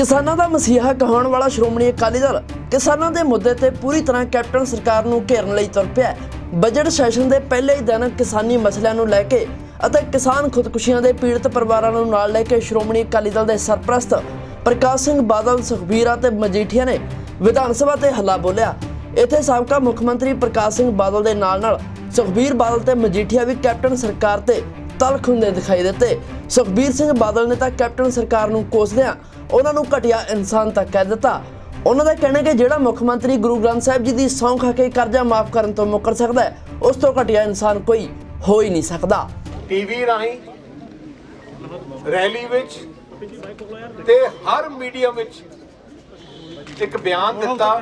ਕਿਸਾਨਾਂ ਦਾ ਮਸੀਹਾ ਕਹਾਉਣ ਵਾਲਾ ਸ਼੍ਰੋਮਣੀ ਅਕਾਲੀ ਦਲ ਕਿਸਾਨਾਂ ਦੇ ਮੁੱਦੇ ਤੇ ਪੂਰੀ ਤਰ੍ਹਾਂ ਕੈਪਟਨ ਸਰਕਾਰ ਨੂੰ ਘੇਰਨ ਲਈ ਤੁਰ ਪਿਆ ਬਜਟ ਸੈਸ਼ਨ ਦੇ ਪਹਿਲੇ ਹੀ ਦਿਨ ਕਿਸਾਨੀ ਮਸਲਿਆਂ ਨੂੰ ਲੈ ਕੇ ਅਤੇ ਕਿਸਾਨ ਖੁਦਕੁਸ਼ੀਆਂ ਦੇ ਪੀੜਤ ਪਰਿਵਾਰਾਂ ਨੂੰ ਨਾਲ ਲੈ ਕੇ ਸ਼੍ਰੋਮਣੀ ਅਕਾਲੀ ਦਲ ਦੇ ਸਰਪ੍ਰਸਤ ਪ੍ਰਕਾਸ਼ ਸਿੰਘ ਬਾਦਲ, ਸੁਖਬੀਰ ਅਤੇ ਮਜੀਠੀਆ ਨੇ ਵਿਧਾਨ ਸਭਾ ਤੇ ਹੱਲਾ ਬੋਲਿਆ। ਇੱਥੇ ਸਾਬਕਾ ਮੁੱਖ ਮੰਤਰੀ ਪ੍ਰਕਾਸ਼ ਸਿੰਘ ਬਾਦਲ ਦੇ ਨਾਲ-ਨਾਲ ਸੁਖਬੀਰ ਬਾਦਲ ਤੇ ਮਜੀਠੀਆ ਵੀ ਕੈਪਟਨ ਸਰਕਾਰ ਤੇ ਤਲਖ ਹੁੰਦੇ ਦਿਖਾਈ ਦਿੱਤੇ। ਸੁਖਬੀਰ ਸਿੰਘ ਬਾਦਲ ਨੇ ਤਾਂ ਕੈਪਟਨ ਸਰਕਾਰ ਨੂੰ ਕੋਸਦਿਆਂ ਉਹਨਾਂ ਨੂੰ ਘਟੀਆ ਇਨਸਾਨ ਤੱਕ ਕਹਿ ਦਿੱਤਾ। ਉਹਨਾਂ ਦਾ ਕਹਿਣਾ ਕਿ ਜਿਹੜਾ ਮੁੱਖ ਮੰਤਰੀ ਗੁਰੂ ਗ੍ਰੰਥ ਸਾਹਿਬ ਜੀ ਦੀ ਸਹੁੰ ਖਾ ਕੇ ਕਰਜ਼ਾ ਮਾਫ ਕਰਨ ਤੋਂ ਮੁੱਕਰ ਸਕਦਾ ਹੈ, ਉਸ ਤੋਂ ਘਟੀਆ ਇਨਸਾਨ ਕੋਈ ਹੋ ਹੀ ਨਹੀਂ ਸਕਦਾ। ਟੀਵੀ ਰਾਹੀਂ, ਰੈਲੀ ਵਿੱਚ ਤੇ ਹਰ ਮੀਡੀਆ ਵਿੱਚ ਇੱਕ ਬਿਆਨ ਦਿੱਤਾ।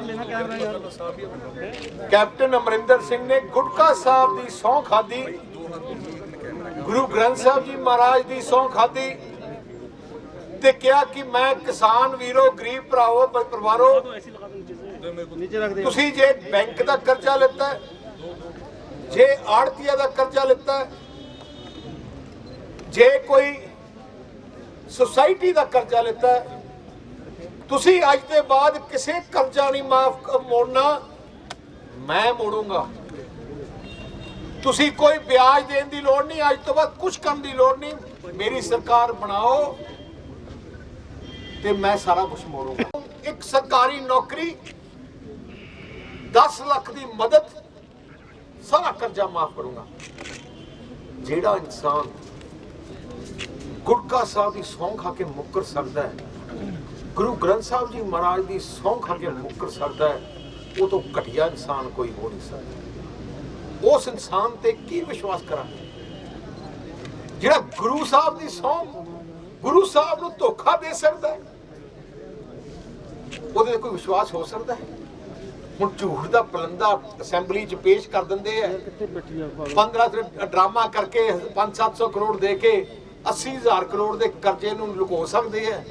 ਕੈਪਟਨ ਅਮਰਿੰਦਰ ਸਿੰਘ ਨੇ ਗੁਟਕਾ ਸਾਹਿਬ ਦੀ ਸਹੁੰ ਖਾਦੀ ਗੁਰੂ ਗ੍ਰੰਥ ਸਾਹਿਬ ਜੀ ਮਹਾਰਾਜ ਦੀ ਸਹੁੰ ਖਾਦੀ ਤੇ ਕਿਹਾ ਕਿ ਮੈਂ ਕਿਸਾਨ ਵੀਰੋ ਗਰੀਬ ਭਰਾਵੋ ਪਰਿਵਾਰੋ ਤੁਸੀਂ ਜੇ ਬੈਂਕ ਦਾ ਕਰਜ਼ਾ ਲਿੱਤਾ ਜੇ ਆੜਤੀਆ ਦਾ ਕਰਜ਼ਾ ਲਿੱਤਾ ਜੇ ਕੋਈ ਸੁਸਾਇਟੀ ਦਾ ਕਰਜ਼ਾ ਲਿੱਤਾ ਤੁਸੀਂ ਅੱਜ ਦੇ ਬਾਅਦ ਕਿਸੇ ਕਰਜ਼ਾ ਨਹੀਂ ਮਾਫ ਮੋੜਨਾ ਮੈਂ ਮੋੜੂੰਗਾ। ਤੁਸੀਂ ਕੋਈ ਵਿਆਜ ਦੇਣ ਦੀ ਲੋੜ ਨਹੀਂ, ਅੱਜ ਤੋਂ ਬਾਅਦ ਕੁਝ ਕਰਨ ਦੀ ਲੋੜ ਨਹੀਂ। ਮੇਰੀ ਸਰਕਾਰ ਬਣਾਓ ਤੇ ਮੈਂ ਸਾਰਾ ਕੁਝ ਮੋੜੂੰਗਾ। ਇੱਕ ਸਰਕਾਰੀ ਨੌਕਰੀ 10 ਲੱਖ ਦੀ ਮਦਦ, ਸਾਰਾ ਕਰਜ਼ਾ ਮਾਫ ਕਰੂੰਗਾ। ਜਿਹੜਾ ਇਨਸਾਨ ਗੁਟਕਾ ਸਾਹਿਬ ਦੀ ਸੌਂ ਖਾ ਕੇ ਮੁੱਕਰ ਸਕਦਾ ਹੈ, ਗੁਰੂ ਗ੍ਰੰਥ ਸਾਹਿਬ ਜੀ ਮਹਾਰਾਜ ਦੀ ਸੌਂ ਖਾ ਕੇ ਮੁੱਕਰ ਸਕਦਾ ਹੈ, ਉਹ ਤੋਂ ਘਟੀਆ ਇਨਸਾਨ ਕੋਈ ਹੋ ਨਹੀਂ ਸਕਦਾ। ਉਸ ਇਨਸਾਨ ਤੇ ਕੀ ਵਿਸ਼ਵਾਸ ਕਰਾਂਗੇ? ਜਿਹੜਾ ਗੁਰੂ ਸਾਹਿਬ ਦੀ ਸੌਂ ਗੁਰੂ ਸਾਹਿਬ ਨੂੰ ਧੋਖਾ ਦੇ ਸਕਦਾ ਹੈ, ਉਹਦੇ ਕੋਈ ਵਿਸ਼ਵਾਸ ਹੋ ਸਕਦਾ ਹੈ? ਹੁਣ ਝੂਠ ਦਾ ਪਲੰਦਾ ਅਸੈਂਬਲੀ 'ਚ ਪੇਸ਼ ਕਰ ਦਿੰਦੇ ਆ। 15 ਡਰਾਮਾ ਕਰਕੇ 5-700 ਕਰੋੜ ਦੇ ਕੇ 80000 ਕਰੋੜ ਦੇ ਕਰਜ਼ੇ ਨੂੰ ਲੁਕੋ ਸਕਦੇ ਆ।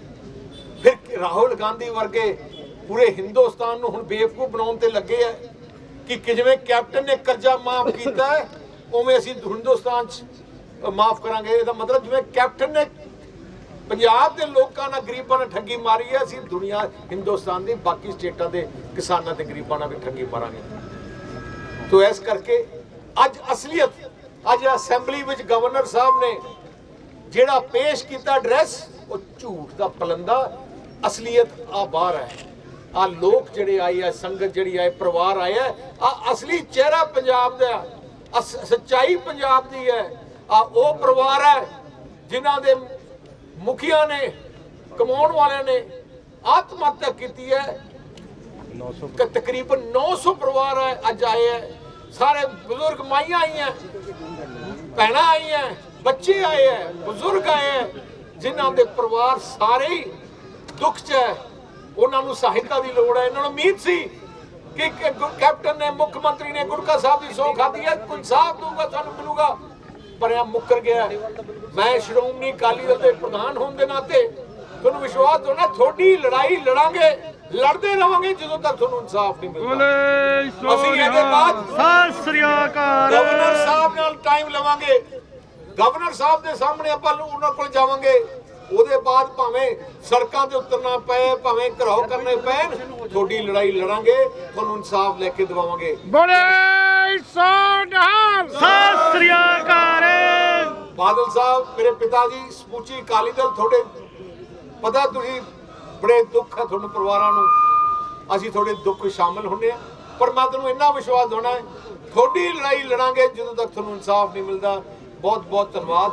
ਫਿਰ ਰਾਹੁਲ ਗਾਂਧੀ ਵਰਗੇ ਪੂਰੇ ਹਿੰਦੁਸਤਾਨ ਨੂੰ ਹੁਣ ਬੇਵਕੂਫ ਬਣਾਉਣ ਤੇ ਲੱਗੇ ਆ। ਕਿ ਕਿ ਜਿਵੇਂ ਕੈਪਟਨ ਨੇ ਕਰਜ਼ਾ ਮਾਫ ਕੀਤਾ ਹੈ, ਉਵੇਂ ਅਸੀਂ ਹਿੰਦੁਸਤਾਨ 'ਚ ਮਾਫ ਕਰਾਂਗੇ। ਇਹਦਾ ਮਤਲਬ ਜਿਵੇਂ ਕੈਪਟਨ ਨੇ ਪੰਜਾਬ ਦੇ ਲੋਕਾਂ ਨਾਲ ਗਰੀਬਾਂ ਨਾਲ ਠੱਗੀ ਮਾਰੀ ਹੈ, ਅਸੀਂ ਦੁਨੀਆ, ਹਿੰਦੁਸਤਾਨ ਦੇ ਬਾਕੀ ਸਟੇਟਾਂ ਦੇ ਕਿਸਾਨਾਂ ਤੇ ਗਰੀਬਾਂ ਨਾਲ ਵੀ ਠੱਗੀ ਮਾਰਾਂਗੇ। ਤੋ ਇਸ ਕਰਕੇ ਅੱਜ ਅਸਲੀਅਤ, ਅੱਜ ਅਸੈਂਬਲੀ ਵਿੱਚ ਗਵਰਨਰ ਸਾਹਿਬ ਨੇ ਜਿਹੜਾ ਪੇਸ਼ ਕੀਤਾ ਐਡਰੈਸ, ਉਹ ਝੂਠ ਦਾ ਪਲੰਦਾ, ਅਸਲੀਅਤ ਆ ਬਾਹਰ ਹੈ। ਆ ਲੋਕ ਜਿਹੜੇ ਆਏ ਆ ਸੰਗਤ ਜਿਹੜੀ ਆਏ ਪਰਿਵਾਰ ਆਇਆ ਆ ਅਸਲੀ ਚਿਹਰਾ ਪੰਜਾਬ ਦਾ ਸੱਚਾਈ ਪੰਜਾਬ ਦੀ ਹੈ। ਆ ਉਹ ਪਰਿਵਾਰ ਹੈ ਜਿਨ੍ਹਾਂ ਦੇ ਮੁਖੀਆਂ ਨੇ ਕਮਾਉਣ ਵਾਲਿਆਂ ਨੇ ਆਤਮ ਹੱਤਿਆ ਕੀਤੀ ਹੈ। ਕਿ ਤਕਰੀਬਨ 900 ਪਰਿਵਾਰ ਹੈ ਅੱਜ ਆਏ ਹੈ। ਸਾਰੇ ਬਜ਼ੁਰਗ ਮਾਈਆਂ ਆਈਆਂ ਭੈਣਾਂ ਆਈਆਂ ਬੱਚੇ ਆਏ ਹੈ ਬਜ਼ੁਰਗ ਆਏ ਹੈ ਜਿਨ੍ਹਾਂ ਦੇ ਪਰਿਵਾਰ ਸਾਰੇ ਦੁੱਖ 'ਚ ਹੈ। ਉਹਨਾਂ ਨੂੰ ਸਹਾਇਤਾ ਦੀ ਲੋੜ ਹੈ। ਇਹਨਾਂ ਨੂੰ ਉਮੀਦ ਸੀ ਕਿ ਕੈਪਟਨ ਨੇ ਮੁੱਖ ਮੰਤਰੀ ਨੇ ਗੁਰਕਾ ਸਾਹਿਬ ਦੀ ਸੌਂ ਖਾਦੀ ਹੈ। ਕੋਈ ਸਾਹਬ ਦੂਗਾ ਸਾਨੂੰ ਮਿਲੂਗਾ। ਪਰ ਇਹ ਮੁੱਕਰ ਗਿਆ। ਮੈਂ ਸ਼੍ਰੋਮਣੀ ਅਕਾਲੀ ਦਲ ਦੇ ਪ੍ਰਧਾਨ ਹੋਣ ਦੇ ਨਾਤੇ ਤੁਹਾਨੂੰ ਵਿਸ਼ਵਾਸ ਹੋਣਾ ਤੁਹਾਡੀ ਲੜਾਈ ਲੜਾਂਗੇ ਲੜਦੇ ਰਵਾਂਗੇ ਜਦੋਂ ਤੱਕ ਤੁਹਾਨੂੰ ਇਨਸਾਫ ਨਹੀਂ ਮਿਲਦਾ। ਅਸੀਂ ਇਹਦੇ ਬਾਅਦ ਸਤਿ ਸ੍ਰੀ ਅਕਾਲ। ਗਵਰਨਰ ਸਾਹਿਬ ਨਾਲ ਟਾਈਮ ਲਵਾਂਗੇ। ਗਵਰਨਰ ਸਾਹਿਬ ਦੇ ਸਾਹਮਣੇ ਆਪਾਂ ਉਹਨਾਂ ਕੋਲ ਜਾਵਾਂਗੇ। ਉਹਦੇ ਬਾਅਦ ਭਾਵੇਂ ਸੜਕਾਂ ਤੇ ਉਤਰਨਾ ਪਏ ਭਾਵੇਂ ਘਰਾਓ ਕਰਨੇ ਪੈਣ ਤੁਹਾਡੀ ਲੜਾਈ ਲੜਾਂਗੇ ਤੁਹਾਨੂੰ ਇਨਸਾਫ ਲੈ ਕੇ ਦਿਵਾਵਾਂਗੇ। ਬੋਲੇ ਸੋਨਹਾਲ ਸਤਿ ਸ੍ਰੀ ਅਕਾਲ। ਬਾਦਲ ਸਾਹਿਬ ਮੇਰੇ ਪਿਤਾ ਜੀ ਸਮੁੱਚੀ ਅਕਾਲੀ ਦਲ ਤੁਹਾਡੇ। ਪਤਾ ਤੁਸੀਂ ਬੜੇ ਦੁੱਖ ਹੈ ਤੁਹਾਨੂੰ ਪਰਿਵਾਰਾਂ ਨੂੰ। ਅਸੀਂ ਤੁਹਾਡੇ ਦੁੱਖ ਵਿੱਚ ਸ਼ਾਮਲ ਹੁੰਦੇ ਆ ਪਰ ਮੈਂ ਤੁਹਾਨੂੰ ਇੰਨਾ ਵਿਸ਼ਵਾਸ ਦਿਵਾਉਣਾ ਹੈ ਤੁਹਾਡੀ ਲੜਾਈ ਲੜਾਂਗੇ ਜਦੋਂ ਤੱਕ ਤੁਹਾਨੂੰ ਇਨਸਾਫ ਨਹੀਂ ਮਿਲਦਾ। ਬਹੁਤ ਬਹੁਤ ਧੰਨਵਾਦ।